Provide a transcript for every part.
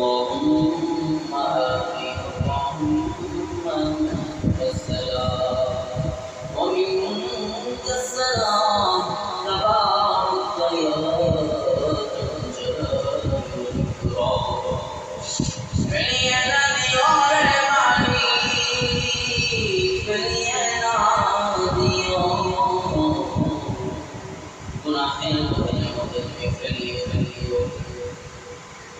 اللهم آمين. اللهم أنت السلام. ومنك السلام تبارك يا ذا الجلال والإكرام فلينا ديار معي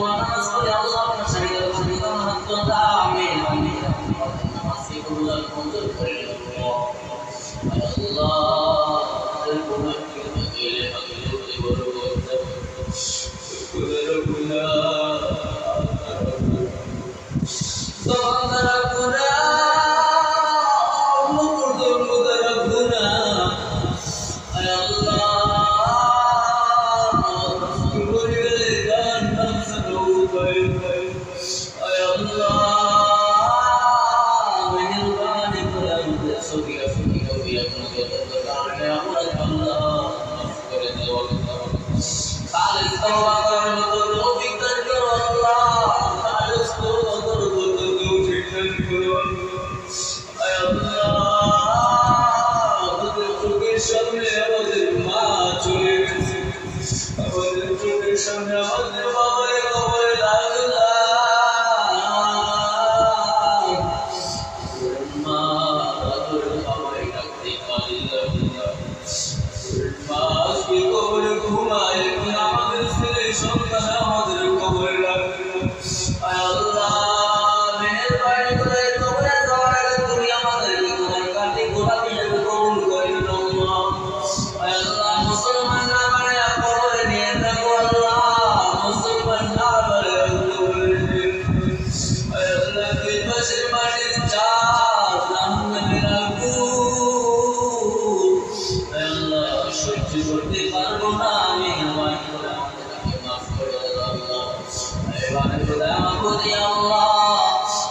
নামাজ পড়ে আল্লাহ আপনার শরীরের প্রতি তোমার তো আমিন আমিন নামাজ কি কবুল করে Jehová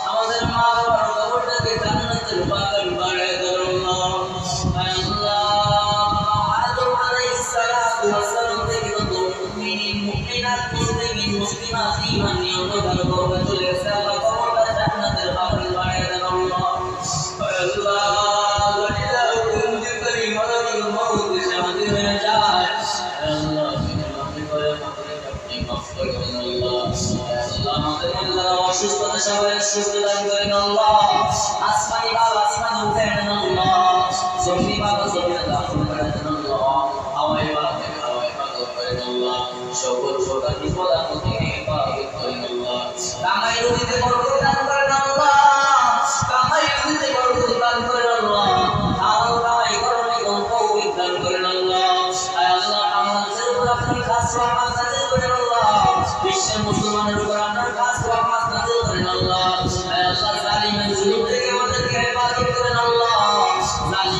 আমাদের মা বাবার কবরটাকে জান্নাতের বাগান বাড়ায় দাও আল্লাহ আল্লাহ অসুস্থতা সবাই সুস্থ দান করেন আল্লাহ। আসমানি বাবা আসমান উঠেন আল্লাহ। জমি বাবা সকল প্রকার বিপদ হেফাজত করেন আল্লাহ। কামাই রুজিতে বরকত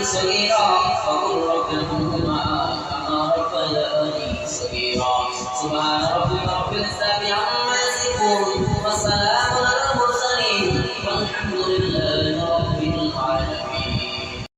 ربي صغيرا فقل رب ارحمهما كما ربياني صغيرا سبحان ربك رب العزة عما يصفون